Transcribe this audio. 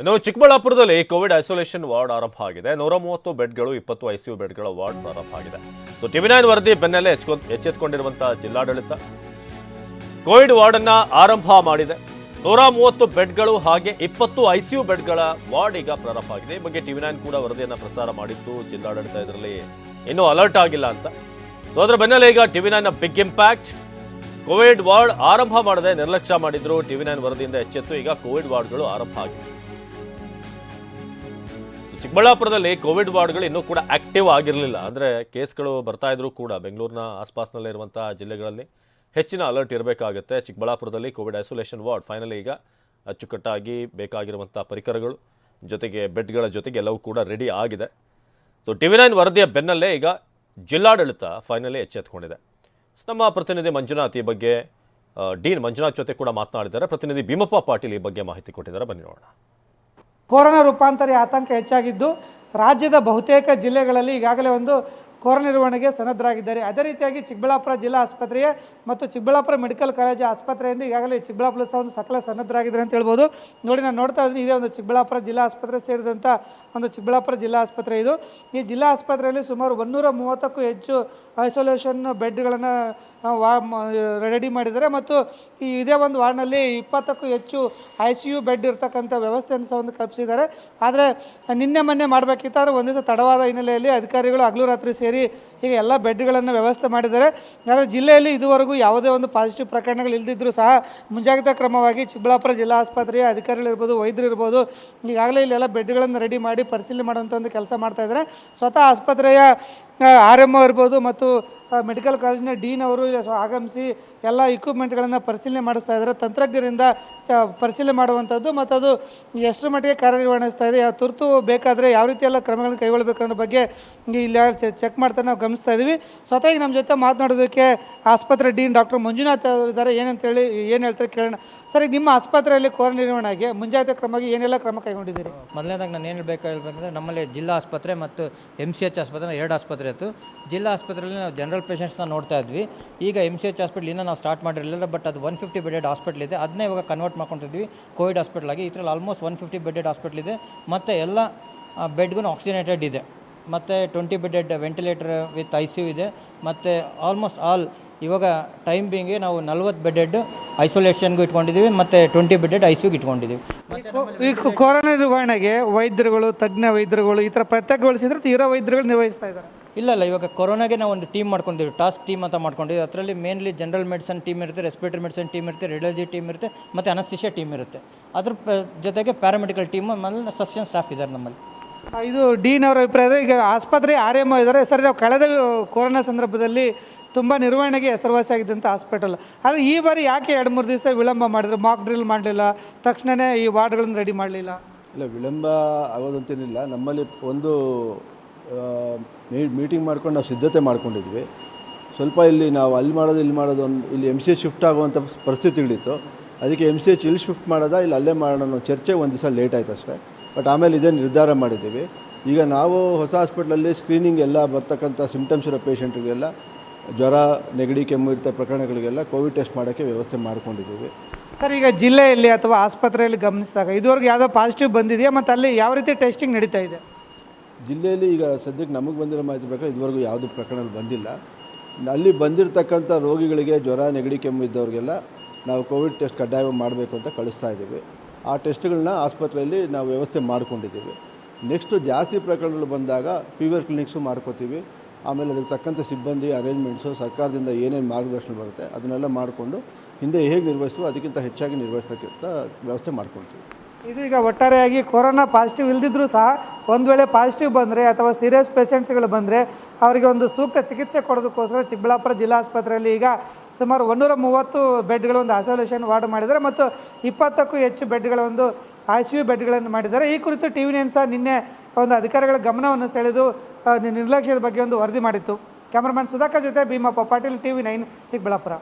ಇನ್ನು ಚಿಕ್ಕಬಳ್ಳಾಪುರದಲ್ಲಿ Covid isolation ward ಆರಂಭ ಆಗಿದೆ. ನೂರ ಮೂವತ್ತು ಬೆಡ್ಗಳು, ಇಪ್ಪತ್ತು ಐಸಿಯು ಬೆಡ್ಗಳ ವಾರ್ಡ್ ಪ್ರಾರಂಭ ಆಗಿದೆ. ಸೊ ಟಿವಿ ನೈನ್ ವರದಿ ಬೆನ್ನಲ್ಲೇ ಎಚ್ಕೊ, ಎಚ್ಚೆತ್ಕೊಂಡಿರುವಂತಹ ಜಿಲ್ಲಾಡಳಿತ ಕೋವಿಡ್ ವಾರ್ಡ್ ಅನ್ನ ಆರಂಭ ಮಾಡಿದೆ. ನೂರ ಮೂವತ್ತು ಬೆಡ್ಗಳು ಹಾಗೆ ಇಪ್ಪತ್ತು ಐಸಿಯು ಬೆಡ್ಗಳ ವಾರ್ಡ್ ಈಗ ಪ್ರಾರಂಭ ಆಗಿದೆ. ಈ ಬಗ್ಗೆ ಟಿವಿ ನೈನ್ ಕೂಡ ವರದಿಯನ್ನು ಪ್ರಸಾರ ಮಾಡಿತ್ತು. ಜಿಲ್ಲಾಡಳಿತ ಇದರಲ್ಲಿ ಇನ್ನೂ ಅಲರ್ಟ್ ಆಗಿಲ್ಲ ಅಂತ. ಸೊ ಅದರ ಬೆನ್ನಲ್ಲೇ ಈಗ TV nine big impact Covid ward ಆರಂಭ ಮಾಡದೆ ನಿರ್ಲಕ್ಷ್ಯ ಮಾಡಿದ್ರು. ಟಿವಿ ನೈನ್ ವರದಿಯಿಂದ ಎಚ್ಚೆತ್ತು ಈಗ ಕೋವಿಡ್ ವಾರ್ಡ್ಗಳು ಆರಂಭ ಆಗಿದೆ. ಚಿಕ್ಕಬಳ್ಳಾಪುರದಲ್ಲಿ ಕೋವಿಡ್ ವಾರ್ಡ್ಗಳು ಇನ್ನೂ ಕೂಡ ಆಕ್ಟಿವ್ ಆಗಿರಲಿಲ್ಲ. ಅಂದರೆ ಕೇಸ್ಗಳು ಬರ್ತಾ ಇದ್ರು ಕೂಡ ಬೆಂಗಳೂರಿನ ಆಸ್ಪಾಸ್ನಲ್ಲಿರುವಂಥ ಜಿಲ್ಲೆಗಳಲ್ಲಿ ಹೆಚ್ಚಿನ ಅಲರ್ಟ್ ಇರಬೇಕಾಗುತ್ತೆ. ಚಿಕ್ಕಬಳ್ಳಾಪುರದಲ್ಲಿ ಕೋವಿಡ್ ಐಸೋಲೇಷನ್ ವಾರ್ಡ್ ಫೈನಲಿ ಈಗ ಅಚ್ಚುಕಟ್ಟಾಗಿ ಬೇಕಾಗಿರುವಂಥ ಪರಿಕರಗಳು ಜೊತೆಗೆ ಬೆಡ್ಗಳ ಜೊತೆಗೆ ಎಲ್ಲವೂ ಕೂಡ ರೆಡಿ ಆಗಿದೆ. ಸೊ ಟಿವಿ ನೈನ್ ವರದಿಯ ಬೆನ್ನಲ್ಲೇ ಈಗ ಜಿಲ್ಲಾಡಳಿತ ಫೈನಲಿ ಎಚ್ಚೆತ್ಕೊಂಡಿದೆ. ನಮ್ಮ ಪ್ರತಿನಿಧಿ ಮಂಜುನಾಥ್ ಈ ಬಗ್ಗೆ ಡೀನ್ ಮಂಜುನಾಥ್ ಜೊತೆ ಕೂಡ ಮಾತನಾಡಿದ್ದಾರೆ. ಪ್ರತಿನಿಧಿ ಭೀಮಪ್ಪ ಪಾಟೀಲ್ ಈ ಬಗ್ಗೆ ಮಾಹಿತಿ ಕೊಟ್ಟಿದ್ದಾರೆ. ಬನ್ನಿ ನೋಡೋಣ. ಕೊರೋನಾ ರೂಪಾಂತರಿ ಆತಂಕ ಹೆಚ್ಚಾಗಿದ್ದು ರಾಜ್ಯದ ಬಹುತೇಕ ಜಿಲ್ಲೆಗಳಲ್ಲಿ ಈಗಾಗಲೇ ಒಂದು ಕೊರೋನಾ ನಿರ್ವಹಣೆಗೆ ಸನ್ನದ್ಧರಾಗಿದ್ದಾರೆ. ಅದೇ ರೀತಿಯಾಗಿ ಚಿಕ್ಕಬಳ್ಳಾಪುರ ಜಿಲ್ಲಾ ಆಸ್ಪತ್ರೆಯ ಮತ್ತು ಚಿಕ್ಕಬಳ್ಳಾಪುರ ಮೆಡಿಕಲ್ ಕಾಲೇಜ್ ಆಸ್ಪತ್ರೆಯಿಂದ ಈಗಾಗಲೇ ಚಿಕ್ಕಬಳ್ಳಾಪುರ ಸಹ ಒಂದು ಸಕಲ ಸನ್ನದ್ಧರಾಗಿದ್ದಾರೆ ಅಂತ ಹೇಳ್ಬೋದು. ನೋಡಿ, ನಾನು ನೋಡ್ತಾ ಇದ್ದೀನಿ, ಇದೇ ಒಂದು ಚಿಕ್ಕಬಳ್ಳಾಪುರ ಜಿಲ್ಲಾ ಆಸ್ಪತ್ರೆ ಸೇರಿದಂಥ ಒಂದು ಚಿಕ್ಕಬಳ್ಳಾಪುರ ಜಿಲ್ಲಾ ಆಸ್ಪತ್ರೆ ಇದು. ಈ ಜಿಲ್ಲಾ ಆಸ್ಪತ್ರೆಯಲ್ಲಿ ಸುಮಾರು ಒಂದೂರ ಮೂವತ್ತಕ್ಕೂ ಹೆಚ್ಚು ಐಸೋಲೇಷನ್ ಬೆಡ್ಗಳನ್ನು ವಾ ರೆಡಿ ಮಾಡಿದ್ದಾರೆ ಮತ್ತು ಈ ಇದೇ ಒಂದು ವಾರ್ಡ್ನಲ್ಲಿ ಇಪ್ಪತ್ತಕ್ಕೂ ಹೆಚ್ಚು ಐ ಸಿ ಯು ಬೆಡ್ ಇರತಕ್ಕಂಥ ವ್ಯವಸ್ಥೆಯನ್ನು ಸಹ ಒಂದು ಕಲ್ಪಿಸಿದ್ದಾರೆ. ಆದರೆ ನಿನ್ನೆ ಮೊನ್ನೆ ಮಾಡಬೇಕಿತ್ತು ಆದರೆ ಒಂದು ದಿವಸ ತಡವಾದ ಹಿನ್ನೆಲೆಯಲ್ಲಿ ಅಧಿಕಾರಿಗಳು ಹಗಲು ರಾತ್ರಿ ಸೇರಿ ಈಗ ಎಲ್ಲ ಬೆಡ್ಗಳನ್ನು ವ್ಯವಸ್ಥೆ ಮಾಡಿದ್ದಾರೆ. ಆದರೆ ಜಿಲ್ಲೆಯಲ್ಲಿ ಇದುವರೆಗೂ ಯಾವುದೇ ಒಂದು ಪಾಸಿಟಿವ್ ಪ್ರಕರಣಗಳು ಇಲ್ಲದಿದ್ದರೂ ಸಹ ಮುಂಜಾಗ್ರತಾ ಕ್ರಮವಾಗಿ ಚಿಕ್ಕಬಳ್ಳಾಪುರ ಜಿಲ್ಲಾ ಆಸ್ಪತ್ರೆಯ ಅಧಿಕಾರಿಗಳಿರ್ಬೋದು ವೈದ್ಯರು ಇರ್ಬೋದು, ಈಗಾಗಲೇ ಇಲ್ಲೆಲ್ಲ ಬೆಡ್ಗಳನ್ನು ರೆಡಿ ಮಾಡಿ ಪರಿಶೀಲನೆ ಮಾಡುವಂಥ ಒಂದು ಕೆಲಸ ಮಾಡ್ತಾ ಇದ್ದಾರೆ. ಸ್ವತಃ ಆಸ್ಪತ್ರೆಯ ಆರ್ ಎಂ ಇರ್ಬೋದು ಮತ್ತು ಮೆಡಿಕಲ್ ಕಾಲೇಜಿನ ಡೀನ್ ಅವರು ಆಗಮಿಸಿ ಎಲ್ಲ ಇಕ್ವಿಪ್ಮೆಂಟ್ಗಳನ್ನು ಪರಿಶೀಲನೆ ಮಾಡಿಸ್ತಾ ಇದ್ದಾರೆ. ತಂತ್ರಜ್ಞರಿಂದ ಚ, ಪರಿಶೀಲನೆ ಮಾಡುವಂಥದ್ದು ಮತ್ತು ಅದು ಎಷ್ಟರ ಮಟ್ಟಿಗೆ ಕಾರ್ಯನಿರ್ವಹಿಸ್ತಾ ಇದೆ ತುರ್ತು ಬೇಕಾದರೆ ಯಾವ ರೀತಿ ಎಲ್ಲ ಕ್ರಮಗಳನ್ನು ಕೈಗೊಳ್ಳಬೇಕು ಅನ್ನೋ ಬಗ್ಗೆ ಇಲ್ಲಿ ಚೆಕ್ ಮಾಡ್ತಾ ನಾವು ಗಮನಿಸ್ತಾ ಇದ್ದೀವಿ ಸ್ವತಃ ನಮ್ಮ ಜೊತೆ ಮಾತನಾಡೋದಕ್ಕೆ ಆಸ್ಪತ್ರೆ ಡೀನ್ ಡಾಕ್ಟರ್ ಮಂಜುನಾಥ್ ಅವರು ಇದ್ದಾರೆ ಏನಂತೇಳಿ ಏನು ಹೇಳ್ತಾರೆ ಕೇಳೋಣ. ಸರ್, ನಿಮ್ಮ ಆಸ್ಪತ್ರೆಯಲ್ಲಿ ಕೋರೋನಾ ನಿರ್ವಹಣೆಗೆ ಮುಂಜಾಗ್ರತಾ ಕ್ರಮವಾಗಿ ಏನೆಲ್ಲ ಕ್ರಮ ಕೈಗೊಂಡಿದ್ದೀರಿ? ಮೊದಲನೇದಾಗಿ ನಾನು ಏನು ಹೇಳಬೇಕು ಹೇಳ್ಬೇಕಂದ್ರೆ, ನಮ್ಮಲ್ಲಿ ಜಿಲ್ಲಾ ಆಸ್ಪತ್ರೆ ಮತ್ತು ಎಂ ಸಿ ಎಚ್ ಆಸ್ಪತ್ರೆ ಎರಡು ಆಸ್ಪತ್ರೆ ಇತ್ತು. ಜಿಲ್ಲಾ ಆಸ್ಪತ್ರೆಯಲ್ಲಿ ನಾವು ಜನರಲ್ ಪೇಷಂಟ್ಸ್ನ ನೋಡ್ತಾ ಇದ್ವಿ. ಈಗ ಎಂ ಸಿ ಎಚ್ ಹಾಸ್ಪಿಟ್ಲ್ ಇನ್ನೂ ನಾವು ಸ್ಟಾರ್ಟ್ ಮಾಡಿರಲಿಲ್ಲ ಬಟ್ ಅದು ಒನ್ ಫಿಫ್ಟಿ ಬೆಡೆಡ್ ಹಾಸ್ಪಿಟಲ್ ಇದೆ. ಅದನ್ನೇ ಇವಾಗ ಕನ್ವರ್ಟ್ ಮಾಡ್ಕೊಂಡಿದ್ವಿ ಕೋವಿಡ್ ಹಾಸ್ಪಿಟಲ್ ಆಗಿ ಇದರಲ್ಲಿ almost one fifty bedded hospital ಇದೆ. ಮತ್ತು ಎಲ್ಲ ಬೆಡ್ಗೂ ಆಕ್ಸಿಜನೇಟೆಡ್ ಇದೆ. ಮತ್ತು twenty bedded ventilator with I C U ಇದೆ. ಮತ್ತು ಆಲ್ಮೋಸ್ಟ್ ಆಲ್ ಇವಾಗ ಟೈಮ್ ಬಿಂಗೆ ನಾವು ನಲ್ವತ್ತು ಬೆಡೆಡ್ ಐಸೋಲೇಷನ್ಗೂ ಇಟ್ಕೊಂಡಿದ್ದೀವಿ ಮತ್ತು ಟ್ವೆಂಟಿ ಬೆಡೆಡ್ ಐ ಸಿ ಯುಗೆ ಇಟ್ಕೊಂಡಿದ್ದೀವಿ ಈ ಕೊರೋನಾ ನಿರ್ವಹಣೆಗೆ ವೈದ್ಯರುಗಳು ತಜ್ಞ ವೈದ್ಯರುಗಳು ಈ ಥರ ಪ್ರತ್ಯೇಕಗೊಳಿಸಿದ್ರೆ ತೀರಾ ವೈದ್ಯರುಗಳು ನಿರ್ವಹಿಸ್ತಾ ಇದ್ದಾರೆ. ಇಲ್ಲ ಇಲ್ಲ ಇವಾಗ ಕೊರೋನಾಗೆ ನಾವು ಒಂದು ಟೀಮ್ ಮಾಡ್ಕೊಂಡಿದ್ದೀವಿ ಟಾಸ್ಕ್ ಟೀಮ್ ಅಂತ ಮಾಡ್ಕೊಂಡಿದ್ದೀವಿ. ಅದರಲ್ಲಿ ಮೇನ್ಲಿ ಜನರಲ್ ಮೆಡಿಸನ್ ಟೀಮ್ ಇರುತ್ತೆ ರೆಸ್ಪಿರೇಟರಿ ಮೆಡಿಸನ್ ಟೀಮ್ ಇರುತ್ತೆ ರೇಡಿಯಾಲಜಿ ಟೀಮ್ ಇರುತ್ತೆ ಮತ್ತು ಅನಸ್ತಿಷಿಯಾ ಟೀಮ್ ಇರುತ್ತೆ. ಅದ್ರ ಜೊತೆಗೆ ಪ್ಯಾರಾಮೆಡಿಕಲ್ ಟೀಮ್ ಆಮೇಲೆ ಸಫಿಷಿಯನ್ ಸ್ಟಾಫ್ ಇದ್ದಾರೆ ನಮ್ಮಲ್ಲಿ. ಇದು ಡೀನ್ ಅವರ ಅಭಿಪ್ರಾಯ ಈಗ ಆಸ್ಪತ್ರೆ ಆರ್ ಎಂ ಇದ್ದಾರೆ. ಸರ್, ನಾವು ಕಳೆದ ಕೊರೋನಾ ಸಂದರ್ಭದಲ್ಲಿ ತುಂಬ ನಿರ್ವಹಣೆಗೆ ಹೆಸರುವಾಸಿಯಾಗಿದ್ದಂಥ ಹಾಸ್ಪಿಟಲ್. ಆದರೆ ಈ ಬಾರಿ ಯಾಕೆ ಎರಡು ಮೂರು ದಿವಸ ವಿಳಂಬ ಮಾಡಿದ್ರು? ಮಾಕ್ ಡ್ರಿಲ್ ಮಾಡಲಿಲ್ಲ. ತಕ್ಷಣವೇ ಈ ವಾರ್ಡ್ಗಳನ್ನು ರೆಡಿ ಮಾಡಲಿಲ್ಲ. ಇಲ್ಲ, ವಿಳಂಬ ಆಗೋದಂತೇನಿಲ್ಲ. ನಮ್ಮಲ್ಲಿ ಒಂದು ಮೀಟಿಂಗ್ ಮಾಡ್ಕೊಂಡು ನಾವು ಸಿದ್ಧತೆ ಮಾಡ್ಕೊಂಡಿದ್ವಿ. ಸ್ವಲ್ಪ ಇಲ್ಲಿ ನಾವು ಅಲ್ಲಿ ಮಾಡೋದು, ಇಲ್ಲಿ ಮಾಡೋದು ಇಲ್ಲಿ ಎಂ ಸಿ ಶಿಫ್ಟ್ ಆಗುವಂಥ ಪರಿಸ್ಥಿತಿಗಳಿತ್ತು. ಅದಕ್ಕೆ ಎಂ ಸಿ ಎಚ್ ಇಲ್ಲಿ ಶಿಫ್ಟ್ ಮಾಡೋದಾ ಇಲ್ಲ ಅಲ್ಲೇ ಮಾಡೋಣ ಚರ್ಚೆ ಒಂದು ದಿವಸ ಲೇಟ್ ಆಯ್ತು ಅಷ್ಟೇ. ಬಟ್ ಆಮೇಲೆ ಇದೇ ನಿರ್ಧಾರ ಮಾಡಿದ್ದೀವಿ. ಈಗ ನಾವು ಹೊಸ ಹಾಸ್ಪಿಟ್ಲಲ್ಲಿ ಸ್ಕ್ರೀನಿಂಗ್ ಎಲ್ಲ ಬರ್ತಕ್ಕಂಥ ಸಿಮ್ಟಮ್ಸ್ ಇರೋ ಪೇಷಂಟ್ರಿಗೆಲ್ಲ ಜ್ವರ ನೆಗಡಿ ಕೆಮ್ಮು ಇರ್ತ ಪ್ರಕರಣಗಳಿಗೆಲ್ಲ ಕೋವಿಡ್ ಟೆಸ್ಟ್ ಮಾಡೋಕ್ಕೆ ವ್ಯವಸ್ಥೆ ಮಾಡ್ಕೊಂಡಿದ್ದೀವಿ. ಸರ್ ಈಗ ಜಿಲ್ಲೆಯಲ್ಲಿ ಅಥವಾ ಆಸ್ಪತ್ರೆಯಲ್ಲಿ ಗಮನಿಸಿದಾಗ ಇದುವರೆಗೂ ಯಾವುದೋ ಪಾಸಿಟಿವ್ ಬಂದಿದೆಯಾ? ಮತ್ತು ಅಲ್ಲಿ ಯಾವ ರೀತಿ ಟೆಸ್ಟಿಂಗ್ ನಡೀತಾ ಇದೆ? ಜಿಲ್ಲೆಯಲ್ಲಿ ಈಗ ಸದ್ಯಕ್ಕೆ ನಮಗೆ ಬಂದಿರೋ ಮಾಹಿತಿ ಬೇಕಾದ್ರೆ ಇದುವರೆಗೂ ಯಾವುದೇ ಪ್ರಕರಣಗಳು ಬಂದಿಲ್ಲ. ಅಲ್ಲಿ ಬಂದಿರತಕ್ಕಂಥ ರೋಗಿಗಳಿಗೆ ಜ್ವರ ನೆಗಡಿ ಕೆಮ್ಮು ಇದ್ದವ್ರಿಗೆಲ್ಲ ನಾವು ಕೋವಿಡ್ ಟೆಸ್ಟ್ ಕಡ್ಡಾಯವಾಗಿ ಮಾಡಬೇಕು ಅಂತ ಕಳಿಸ್ತಾ ಇದ್ದೀವಿ. ಆ ಟೆಸ್ಟ್ಗಳನ್ನ ಆಸ್ಪತ್ರೆಯಲ್ಲಿ ನಾವು ವ್ಯವಸ್ಥೆ ಮಾಡ್ಕೊಂಡಿದ್ದೀವಿ. ನೆಕ್ಸ್ಟು ಜಾಸ್ತಿ ಪ್ರಕರಣಗಳು ಬಂದಾಗ ಫೀವರ್ ಕ್ಲಿನಿಕ್ಸು ಮಾಡ್ಕೋತೀವಿ. ಆಮೇಲೆ ಅದಕ್ಕೆ ತಕ್ಕಂಥ ಸಿಬ್ಬಂದಿ, ಅರೇಂಜ್ಮೆಂಟ್ಸು, ಸರ್ಕಾರದಿಂದ ಏನೇನು ಮಾರ್ಗದರ್ಶನ ಬರುತ್ತೆ ಅದನ್ನೆಲ್ಲ ಮಾಡಿಕೊಂಡು ಹಿಂದೆ ಹೇಗೆ ನಿರ್ವಹಿಸುವ ಅದಕ್ಕಿಂತ ಹೆಚ್ಚಾಗಿ ನಿರ್ವಹಿಸೋಕ್ಕಿಂತ ವ್ಯವಸ್ಥೆ ಮಾಡ್ಕೊಳ್ತೀವಿ. ಇದು ಈಗ ಒಟ್ಟಾರೆಯಾಗಿ ಕೊರೋನಾ ಪಾಸಿಟಿವ್ ಇಲ್ದಿದ್ರೂ ಸಹ ಒಂದು ವೇಳೆ ಪಾಸಿಟಿವ್ ಬಂದರೆ ಅಥವಾ ಸೀರಿಯಸ್ ಪೇಷೆಂಟ್ಸ್ಗಳು ಬಂದರೆ ಅವರಿಗೆ ಒಂದು ಸೂಕ್ತ ಚಿಕಿತ್ಸೆ ಕೊಡೋದಕ್ಕೋಸ್ಕರ ಚಿಕ್ಕಬಳ್ಳಾಪುರ ಜಿಲ್ಲಾ ಆಸ್ಪತ್ರೆಯಲ್ಲಿ ಈಗ ಸುಮಾರು ಒಂದೂರ ಮೂವತ್ತು ಬೆಡ್ಗಳ ಒಂದು ಐಸೋಲೇಷನ್ ವಾರ್ಡ್ ಮಾಡಿದ್ದಾರೆ ಮತ್ತು ಇಪ್ಪತ್ತಕ್ಕೂ ಹೆಚ್ಚು ಬೆಡ್ಗಳ ಒಂದು ಐ ಸಿ ಯು ಬೆಡ್ಗಳನ್ನು ಮಾಡಿದ್ದಾರೆ. ಈ ಕುರಿತು ಟಿ ವಿ ಸಹ ನಿನ್ನೆ ಒಂದು ಅಧಿಕಾರಿಗಳ ಗಮನವನ್ನು ಸೆಳೆದು ನಿರ್ಲಕ್ಷ್ಯದ ಬಗ್ಗೆ ಒಂದು ವರದಿ ಮಾಡಿತ್ತು. ಕ್ಯಾಮ್ರಾಮನ್ ಸುಧಾಕರ್ ಜೊತೆ Bhimappa Patil T V nine, Chikkaballapur.